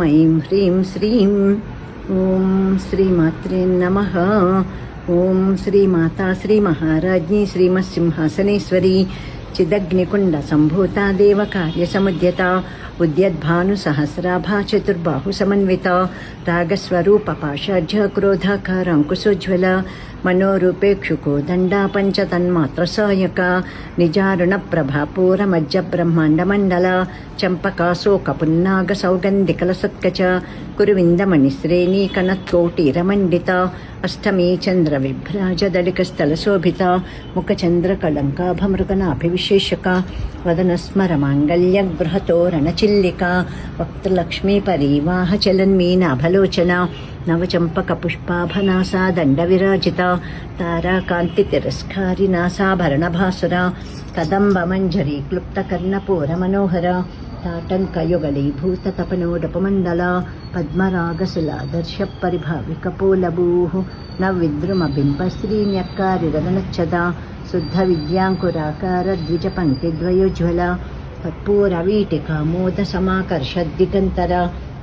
ॐ ऐं ह्रीं श्रीं। ॐ श्रीमात्रे नमः। ॐ श्रीमाता श्रीमहाराज्ञी श्रीमत्सिंहासनेश्वरी। चिदग्निकुण्डसम्भूता देवकार्यसमुद्यता। उद्यद्भानुसहस्राभा चतुर्बाहुसमन्विता। रागस्वरूपपाशाढ्य क्रोधाकाराङ्कुशोज्ज्वला మనోరూపేక్షుకో దండాపంచ పంచతన్మాత్ర సాయక నిజారుణ ప్రభాపూర మధ్య బ్రహ్మాండమండల చంపకాశోక పున్నాగ సౌగంధికల సత్కచ కురువిందమణి శ్రేణీ కనత్కోటీరమండిత అష్టమీ చంద్ర విభ్రాజ దళిక స్థల శోభిత ముఖచంద్ర కళంకాభమృగనాభివిశేషక వదన స్మర మాంగళ్య గృహతోరణ చిల్లిక వక్తలక్ష్మీ పరీవాహ చలన్మీనాభలోచన నవచంపక పుష్పాభనాసా దండ విరాజిత తారాకాంతి తిరస్కారి నాసాభరణ భాసుర కదంబ మంజరి క్లుప్త కర్ణపూర మనోహర తాటంకయుగళీభూత తపనోడపమండల పద్మరాగసులాదర్శ పరిభావిక పోలభూః న విద్రుమ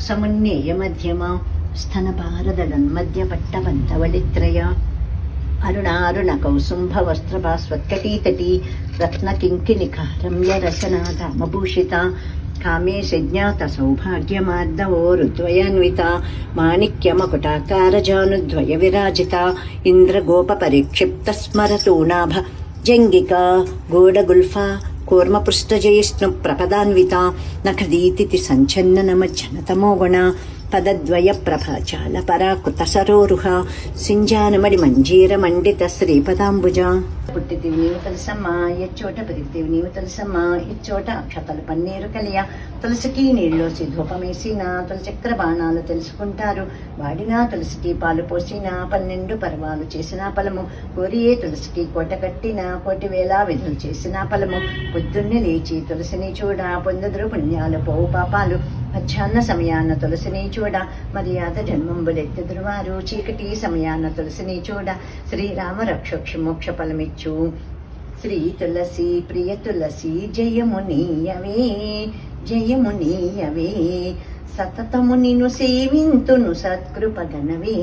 సల్లాప మాధుర్య వినిర్భశ్చిత మధ్యమ అరుణారుణ కౌసుంభ వస్త్రభాస్వత్కటీతటీ రత్నకింకినికారమ్య రసనాధామభూషిత కామేశజ్ఞాత సౌభాగ్యమార్దవో రుద్వయాన్విత మాణిక్యమకుటాకారజానుద్వయ విరాజిత ఇంద్రగోప పరిక్షిప్త స్మరతూనాభ జంగిక గోడగుల్ఫా కూర్మపృష్టజయిష్ణు ప్రపదాన్విత నఖదీతి సంచన్ననమజ్జనతమో గుణ పదద్వయ ప్రభాచాల పరాకుత సరోరుహ సింజానమడి మంజీర మండిత శ్రీపదాంబుజ పుట్టితివి నీవు తులసమ్మా ఎచ్చోట పెరిగితివి నీవు తులసమ్మా ఇచ్చోట అక్షతలు పన్నీరు కలియ తులసికి నీళ్ళోసి ధూపమేసిన తులచక్ర బాణాలు తెలుసుకుంటారు వాడినా తులసికి పాలు పోసినా పన్నెండు పర్వాలు చేసిన ఫలము కోరియే తులసికి కోట కట్టిన కోటి వేల విధులు చేసిన ఫలము పొద్దున్నే లేచి తులసిని చూడ పొందదురు పుణ్యాలు పోవు పాపాలు మధ్యాహ్న సమయాన తులసిని చూడ మర్యాద జన్మంబులెత్తుదురు వారు చీకటి సమయాన తులసిని చూడ శ్రీరామ రక్షక్ష మోక్ష ఫలమిచ్చు. శ్రీ తులసి ప్రియ తులసి జయమునీయవే జయమునీయవే. సతతము నిన్ను సేవింతును సత్కృపగనవే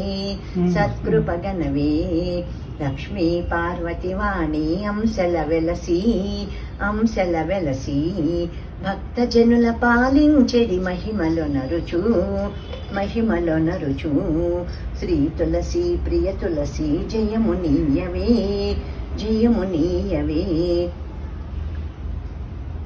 సత్కృపగనవే లక్ష్మీ పార్వతి వాణి అంశల వెలసి అంశల వెలసి. భక్తజనుల పాలించెడి మహిమలో నరుచు మహిమలో నరుచు. శ్రీ తులసి ప్రియ తులసి జయమునీయవే జయమునీయవే.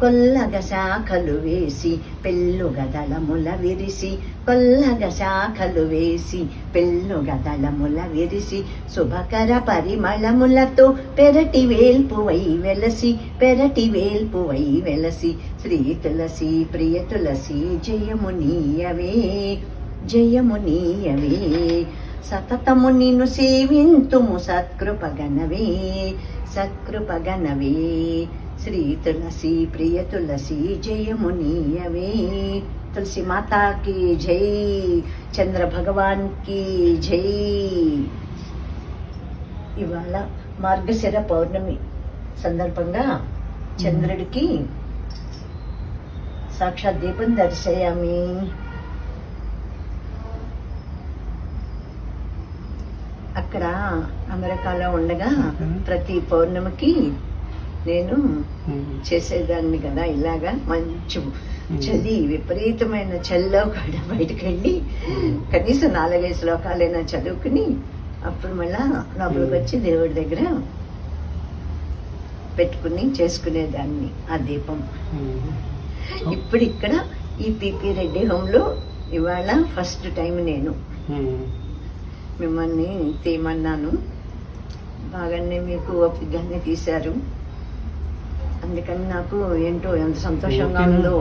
కొల్లగ శాఖలు వేసి పెళ్ళుగ దళముల విరిసి కొల్లగ శాఖలు వేసి పెళ్ళుగ దళముల విరిసి శుభకర పరిమళములతో పెరటి వేల్పువై వెలసి పెరటి వేల్పువై వెలసి శ్రీ తులసి ప్రియ తులసి జయమునీయవే జయమునీయవే. సతతము నిన్ను సేవింతుము సత్కృపగనవే సత్కృపగనవే శ్రీ తులసి ప్రియ తులసి జయమునీయవే తులసి మాతాకి జై చంద్ర భగవాన్కి జై. ఇవాళ మార్గశిర పౌర్ణమి సందర్భంగా చంద్రుడికి సాక్షాత్ దీపం దర్శయామి. అక్కడ అమెరికాలో ఉండగా ప్రతి పౌర్ణమికి నేను చేసేదాన్ని కదా ఇలాగా మంచి చలి విపరీతమైన చలిలో కూడా బయటకు వెళ్ళి కనీసం నాలుగైదు శ్లోకాలైనా చదువుకుని అప్పుడు మళ్ళా లోపలికి వచ్చి దేవుడి దగ్గర పెట్టుకుని చేసుకునేదాన్ని ఆ దీపం. ఇప్పుడు ఇక్కడ ఈ పిపి రెడ్డి హోమ్లో ఇవాళ ఫస్ట్ టైం నేను. మిమ్మల్ని తీయమన్నాను. బాగానే మీకు ఓపికగానే తీశారు. అందుకని నాకు ఏంటో ఎంత సంతోషంగా? ఉందో